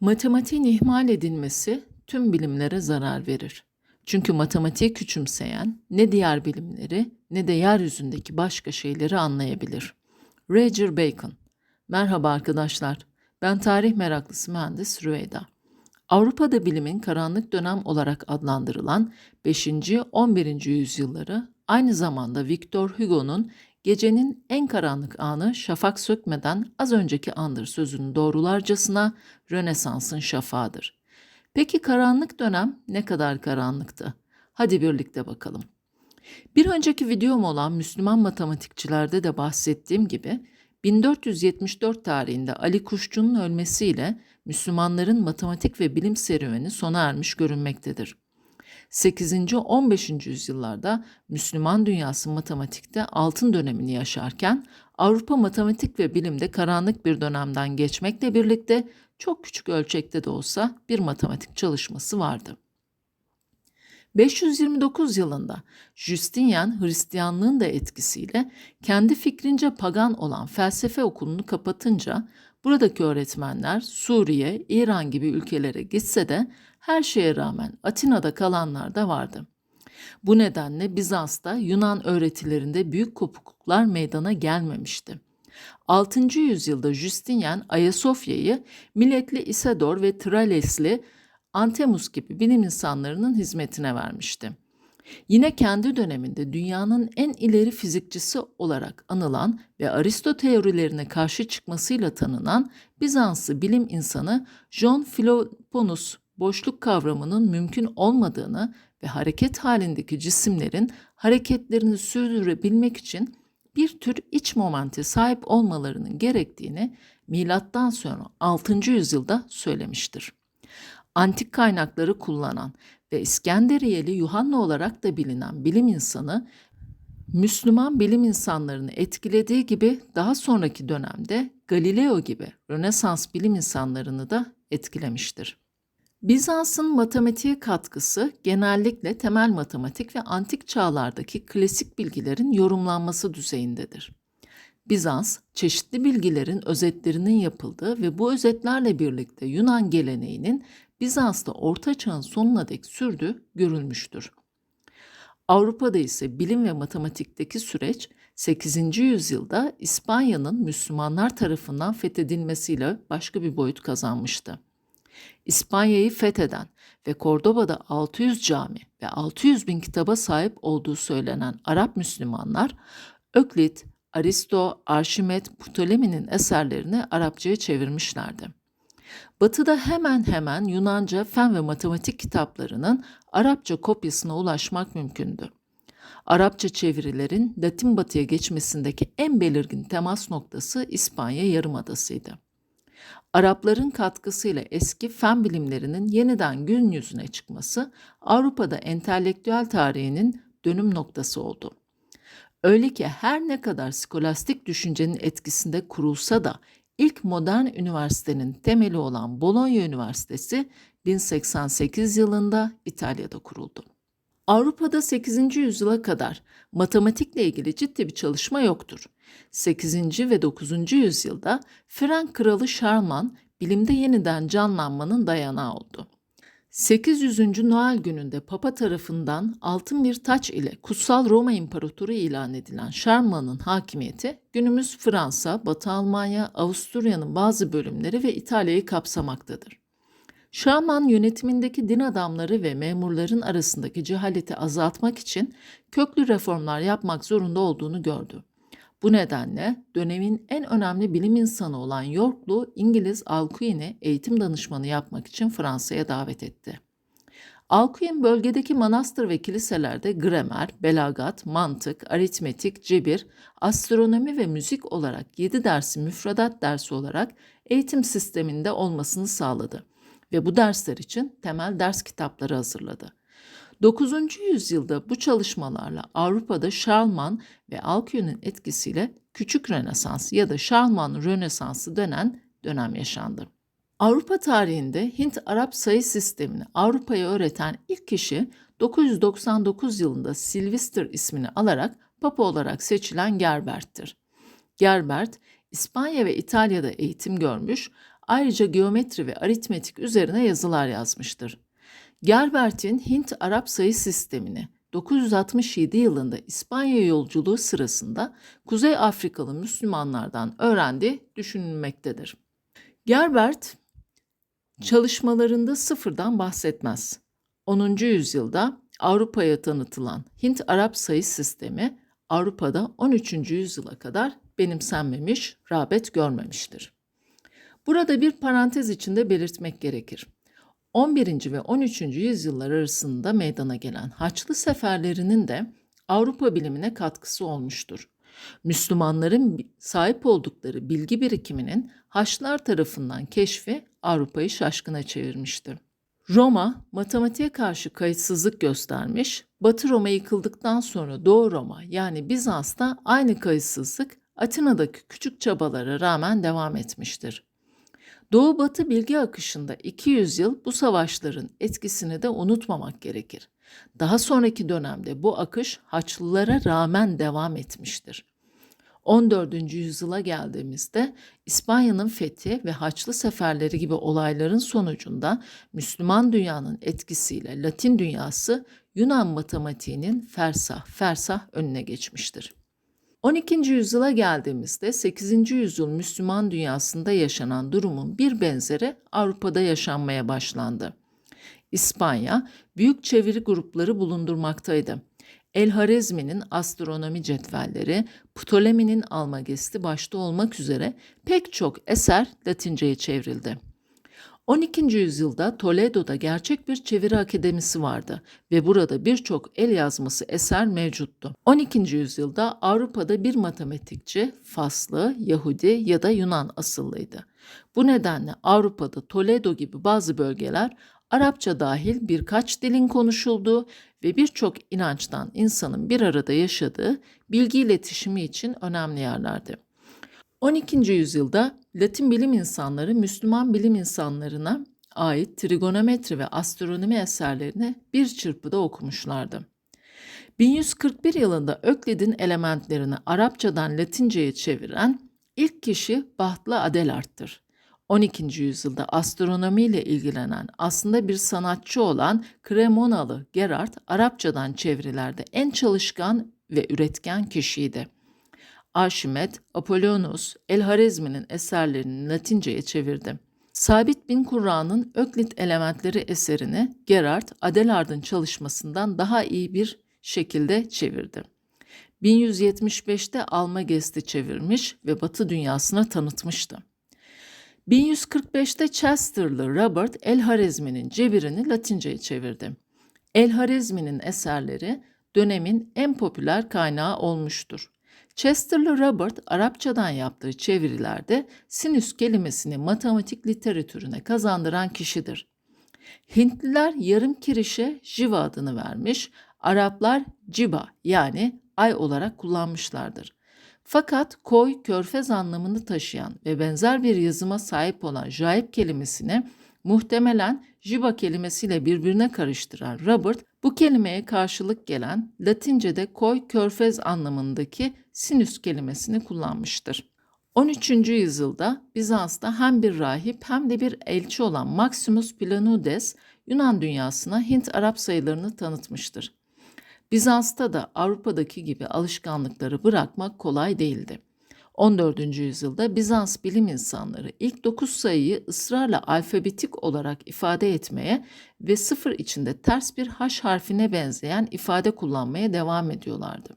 Matematiğin ihmal edilmesi tüm bilimlere zarar verir. Çünkü matematiği küçümseyen ne diğer bilimleri ne de yeryüzündeki başka şeyleri anlayabilir. Roger Bacon Merhaba arkadaşlar. Ben tarih meraklısı mühendis Rüveyda. Avrupa'da bilimin karanlık dönem olarak adlandırılan 5. 11. yüzyılları aynı zamanda Victor Hugo'nun gecenin en karanlık anı şafak sökmeden az önceki andır sözünü doğrularcasına Rönesans'ın şafağıdır. Peki karanlık dönem ne kadar karanlıktı? Hadi birlikte bakalım. Bir önceki videom olan Müslüman matematikçilerde de bahsettiğim gibi 1474 tarihinde Ali Kuşçu'nun ölmesiyle Müslümanların matematik ve bilim serüveni sona ermiş görünmektedir. 8. 15. yüzyıllarda Müslüman dünyası matematikte altın dönemini yaşarken Avrupa matematik ve bilimde karanlık bir dönemden geçmekle birlikte çok küçük ölçekte de olsa bir matematik çalışması vardı. 529 yılında Justinian Hristiyanlığın da etkisiyle kendi fikrince pagan olan felsefe okulunu kapatınca buradaki öğretmenler Suriye, İran gibi ülkelere gitse de her şeye rağmen Atina'da kalanlar da vardı. Bu nedenle Bizans'ta Yunan öğretilerinde büyük kopukluklar meydana gelmemişti. 6. yüzyılda Justinian Ayasofya'yı milletli Isidor ve Tralesli Antemus gibi bilim insanlarının hizmetine vermişti. Yine kendi döneminde dünyanın en ileri fizikçisi olarak anılan ve Aristo teorilerine karşı çıkmasıyla tanınan Bizanslı bilim insanı John Philoponus boşluk kavramının mümkün olmadığını ve hareket halindeki cisimlerin hareketlerini sürdürebilmek için bir tür iç momente sahip olmalarının gerektiğini milattan sonra 6. yüzyılda söylemiştir. Antik kaynakları kullanan ve İskenderiyeli Yuhanna olarak da bilinen bilim insanı Müslüman bilim insanlarını etkilediği gibi daha sonraki dönemde Galileo gibi Rönesans bilim insanlarını da etkilemiştir. Bizans'ın matematiğe katkısı genellikle temel matematik ve antik çağlardaki klasik bilgilerin yorumlanması düzeyindedir. Bizans, çeşitli bilgilerin özetlerinin yapıldığı ve bu özetlerle birlikte Yunan geleneğinin Bizans'ta Orta Çağ'ın sonuna dek sürdüğü görülmüştür. Avrupa'da ise bilim ve matematikteki süreç 8. yüzyılda İspanya'nın Müslümanlar tarafından fethedilmesiyle başka bir boyut kazanmıştı. İspanya'yı fetheden ve Kordoba'da 600 cami ve 600 bin kitaba sahip olduğu söylenen Arap Müslümanlar, Öklit, Aristo, Arşimet, Ptolemy'nin eserlerini Arapçaya çevirmişlerdi. Batı'da hemen hemen Yunanca fen ve matematik kitaplarının Arapça kopyasına ulaşmak mümkündü. Arapça çevirilerin Latin Batı'ya geçmesindeki en belirgin temas noktası İspanya Yarımadası'ydı. Arapların katkısıyla eski fen bilimlerinin yeniden gün yüzüne çıkması Avrupa'da entelektüel tarihinin dönüm noktası oldu. Öyle ki her ne kadar skolastik düşüncenin etkisinde kurulsa da ilk modern üniversitenin temeli olan Bologna Üniversitesi 1088 yılında İtalya'da kuruldu. Avrupa'da 8. yüzyıla kadar matematikle ilgili ciddi bir çalışma yoktur. 8. ve 9. yüzyılda Frank kralı Şarman bilimde yeniden canlanmanın dayanağı oldu. 800. Noel gününde Papa tarafından altın bir taç ile Kutsal Roma İmparatoru ilan edilen Şarman'ın hakimiyeti günümüz Fransa, Batı Almanya, Avusturya'nın bazı bölümleri ve İtalya'yı kapsamaktadır. Şarman yönetimindeki din adamları ve memurların arasındaki cehaleti azaltmak için köklü reformlar yapmak zorunda olduğunu gördü. Bu nedenle dönemin en önemli bilim insanı olan Yorklu İngiliz Alcuin'i eğitim danışmanı yapmak için Fransa'ya davet etti. Alcuin bölgedeki manastır ve kiliselerde gramer, belagat, mantık, aritmetik, cebir, astronomi ve müzik olarak 7 dersi müfredat dersi olarak eğitim sisteminde olmasını sağladı ve bu dersler için temel ders kitapları hazırladı. 9. yüzyılda bu çalışmalarla Avrupa'da Şarlman ve Alcuin'in etkisiyle Küçük Rönesans ya da Şarlman Rönesansı denen dönem yaşandı. Avrupa tarihinde Hint-Arap sayı sistemini Avrupa'ya öğreten ilk kişi 999 yılında Sylvester ismini alarak Papa olarak seçilen Gerbert'tir. Gerbert, İspanya ve İtalya'da eğitim görmüş Ayrıca geometri ve aritmetik üzerine yazılar yazmıştır. Gerbert'in Hint-Arap sayı sistemini 967 yılında İspanya yolculuğu sırasında Kuzey Afrikalı Müslümanlardan öğrendiği düşünülmektedir. Gerbert çalışmalarında sıfırdan bahsetmez. 10. yüzyılda Avrupa'ya tanıtılan Hint-Arap sayı sistemi Avrupa'da 13. yüzyıla kadar benimsenmemiş, rağbet görmemiştir. Burada bir parantez içinde belirtmek gerekir. 11. ve 13. yüzyıllar arasında meydana gelen Haçlı seferlerinin de Avrupa bilimine katkısı olmuştur. Müslümanların sahip oldukları bilgi birikiminin Haçlılar tarafından keşfi Avrupa'yı şaşkına çevirmişti. Roma matematiğe karşı kayıtsızlık göstermiş, Batı Roma yıkıldıktan sonra Doğu Roma yani Bizans'ta aynı kayıtsızlık Atina'daki küçük çabalara rağmen devam etmiştir. Doğu-Batı bilgi akışında 200 yıl bu savaşların etkisini de unutmamak gerekir. Daha sonraki dönemde bu akış Haçlılara rağmen devam etmiştir. 14. yüzyıla geldiğimizde İspanya'nın fethi ve Haçlı seferleri gibi olayların sonucunda Müslüman dünyanın etkisiyle Latin dünyası Yunan matematiğinin fersah fersah önüne geçmiştir. 12. yüzyıla geldiğimizde 8. yüzyıl Müslüman dünyasında yaşanan durumun bir benzeri Avrupa'da yaşanmaya başlandı. İspanya büyük çeviri grupları bulundurmaktaydı. El Harizmi'nin astronomi cetvelleri, Ptolemi'nin almagesti başta olmak üzere pek çok eser Latince'ye çevrildi. 12. yüzyılda Toledo'da gerçek bir çeviri akademisi vardı ve burada birçok el yazması eser mevcuttu. 12. yüzyılda Avrupa'da bir matematikçi Faslı, Yahudi ya da Yunan asıllıydı. Bu nedenle Avrupa'da Toledo gibi bazı bölgeler Arapça dahil birkaç dilin konuşulduğu ve birçok inançtan insanın bir arada yaşadığı bilgi iletişimi için önemli yerlerdi. 12. yüzyılda Latin bilim insanları Müslüman bilim insanlarına ait trigonometri ve astronomi eserlerini bir çırpıda okumuşlardı. 1141 yılında Öklid'in elementlerini Arapçadan Latince'ye çeviren ilk kişi Bahtlı Adelart'tır. 12. yüzyılda astronomiyle ilgilenen aslında bir sanatçı olan Cremonalı Gerard Arapçadan çevirilerde en çalışkan ve üretken kişiydi. Arşimet, Apollonius, El-Harizmi'nin eserlerini Latince'ye çevirdi. Sabit bin Kurra'nın Öklit elementleri eserini Gerard, Adelard'ın çalışmasından daha iyi bir şekilde çevirdi. 1175'te Almagest'i çevirmiş ve Batı dünyasına tanıtmıştı. 1145'te Chester'lı Robert El-Harizmi'nin cebirini Latince'ye çevirdi. El-Harizmi'nin eserleri dönemin en popüler kaynağı olmuştur. Chester'lı Robert Arapçadan yaptığı çevirilerde sinüs kelimesini matematik literatürüne kazandıran kişidir. Hintliler yarım kirişe jiva adını vermiş, Araplar ciba yani ay olarak kullanmışlardır. Fakat koy, körfez anlamını taşıyan ve benzer bir yazıma sahip olan jaib kelimesini muhtemelen jiba kelimesiyle birbirine karıştıran Robert, bu kelimeye karşılık gelen Latince'de koy, körfez anlamındaki sinüs kelimesini kullanmıştır. 13. yüzyılda Bizans'ta hem bir rahip hem de bir elçi olan Maximus Planudes Yunan dünyasına Hint-Arap sayılarını tanıtmıştır. Bizans'ta da Avrupa'daki gibi alışkanlıkları bırakmak kolay değildi. 14. yüzyılda Bizans bilim insanları ilk 9 sayıyı ısrarla alfabetik olarak ifade etmeye ve sıfır içinde ters bir H harfine benzeyen ifade kullanmaya devam ediyorlardı.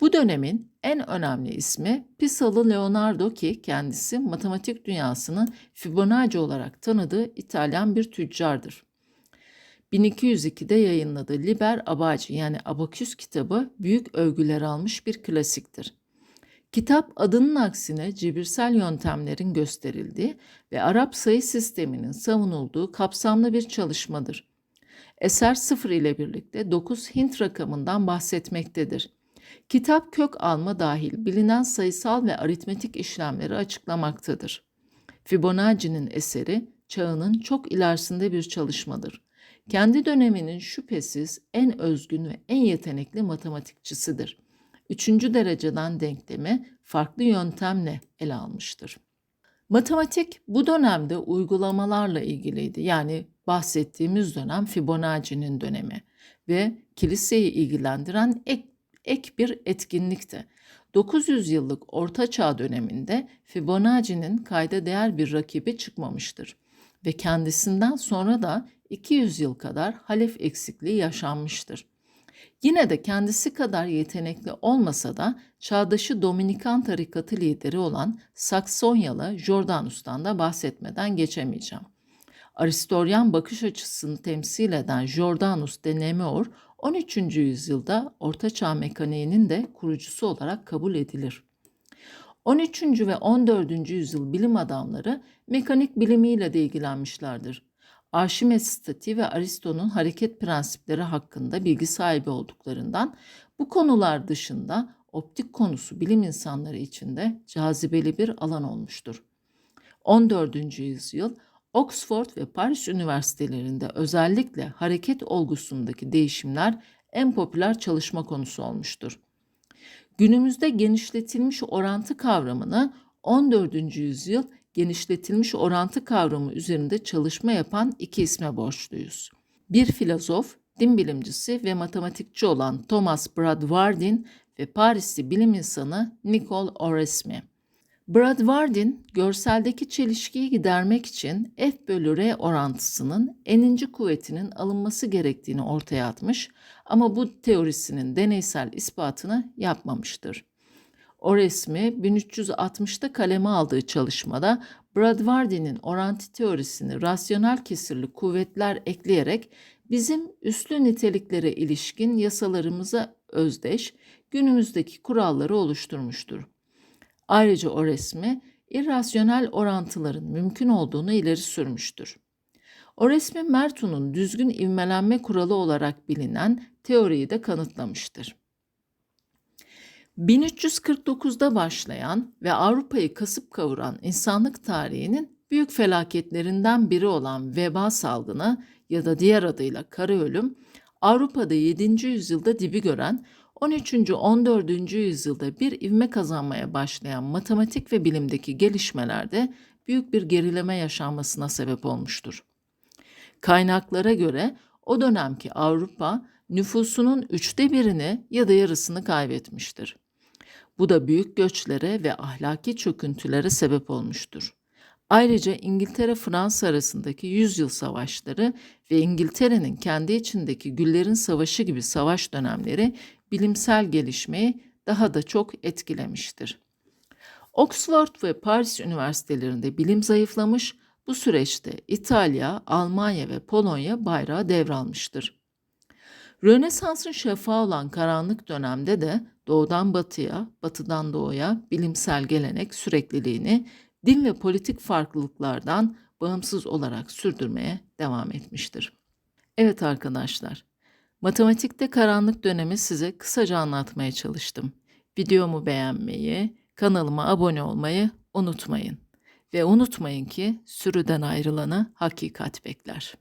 Bu dönemin en önemli ismi Pisalı Leonardo ki kendisi matematik dünyasının Fibonacci olarak tanıdığı İtalyan bir tüccardır. 1202'de yayınladığı Liber Abaci yani Abaküs kitabı büyük övgüler almış bir klasiktir. Kitap adının aksine cebirsel yöntemlerin gösterildiği ve Arap sayı sisteminin savunulduğu kapsamlı bir çalışmadır. Eser sıfır ile birlikte 9 Hint rakamından bahsetmektedir. Kitap kök alma dahil bilinen sayısal ve aritmetik işlemleri açıklamaktadır. Fibonacci'nin eseri çağının çok ilerisinde bir çalışmadır. Kendi döneminin şüphesiz en özgün ve en yetenekli matematikçisidir. Üçüncü dereceden denklemi farklı yöntemle ele almıştır. Matematik bu dönemde uygulamalarla ilgiliydi. Yani bahsettiğimiz dönem Fibonacci'nin dönemi ve kiliseyi ilgilendiren ek, ek bir etkinlikti. 900 yıllık Orta Çağ döneminde Fibonacci'nin kayda değer bir rakibi çıkmamıştır ve kendisinden sonra da 200 yıl kadar halef eksikliği yaşanmıştır. Yine de kendisi kadar yetenekli olmasa da çağdaşı Dominikan tarikatı lideri olan Saksonyalı Jordanus'tan da bahsetmeden geçemeyeceğim. Aristoryan bakış açısını temsil eden Jordanus de Nemor 13. yüzyılda Ortaçağ mekaniğinin de kurucusu olarak kabul edilir. 13. ve 14. yüzyıl bilim adamları mekanik bilimiyle de ilgilenmişlerdir. Arşimet statiği ve Aristo'nun hareket prensipleri hakkında bilgi sahibi olduklarından bu konular dışında optik konusu bilim insanları için de cazibeli bir alan olmuştur. 14. yüzyıl Oxford ve Paris üniversitelerinde özellikle hareket olgusundaki değişimler en popüler çalışma konusu olmuştur. Günümüzde genişletilmiş orantı kavramını 14. yüzyıl genişletilmiş orantı kavramı üzerinde çalışma yapan iki isme borçluyuz. Bir filozof, din bilimcisi ve matematikçi olan Thomas Bradwardine ve Parisli bilim insanı Nicole Oresme. Bradwardine, görseldeki çelişkiyi gidermek için F bölü R orantısının eninci kuvvetinin alınması gerektiğini ortaya atmış ama bu teorisinin deneysel ispatını yapmamıştır. O resmi 1360'da kaleme aldığı çalışmada Bradwardine'in orantı teorisini rasyonel kesirli kuvvetler ekleyerek bizim üslü niteliklere ilişkin yasalarımıza özdeş günümüzdeki kuralları oluşturmuştur. Ayrıca o resmi irrasyonel orantıların mümkün olduğunu ileri sürmüştür. O resmi Merton'un düzgün ivmelenme kuralı olarak bilinen teoriyi de kanıtlamıştır. 1349'da başlayan ve Avrupa'yı kasıp kavuran insanlık tarihinin büyük felaketlerinden biri olan veba salgını ya da diğer adıyla kara ölüm, Avrupa'da 7. yüzyılda dibi gören 13. 14. yüzyılda bir ivme kazanmaya başlayan matematik ve bilimdeki gelişmelerde büyük bir gerileme yaşanmasına sebep olmuştur. Kaynaklara göre o dönemki Avrupa nüfusunun üçte birini ya da yarısını kaybetmiştir. Bu da büyük göçlere ve ahlaki çöküntülere sebep olmuştur. Ayrıca İngiltere-Fransa arasındaki yüzyıl savaşları ve İngiltere'nin kendi içindeki Güllerin Savaşı gibi savaş dönemleri bilimsel gelişmeyi daha da çok etkilemiştir. Oxford ve Paris üniversitelerinde bilim zayıflamış, bu süreçte İtalya, Almanya ve Polonya bayrağı devralmıştır. Rönesans'ın şefağı olan karanlık dönemde de doğudan batıya, batıdan doğuya bilimsel gelenek sürekliliğini din ve politik farklılıklardan bağımsız olarak sürdürmeye devam etmiştir. Evet arkadaşlar, matematikte karanlık dönemi size kısaca anlatmaya çalıştım. Videomu beğenmeyi, kanalıma abone olmayı unutmayın. Ve unutmayın ki sürüden ayrılanı hakikat bekler.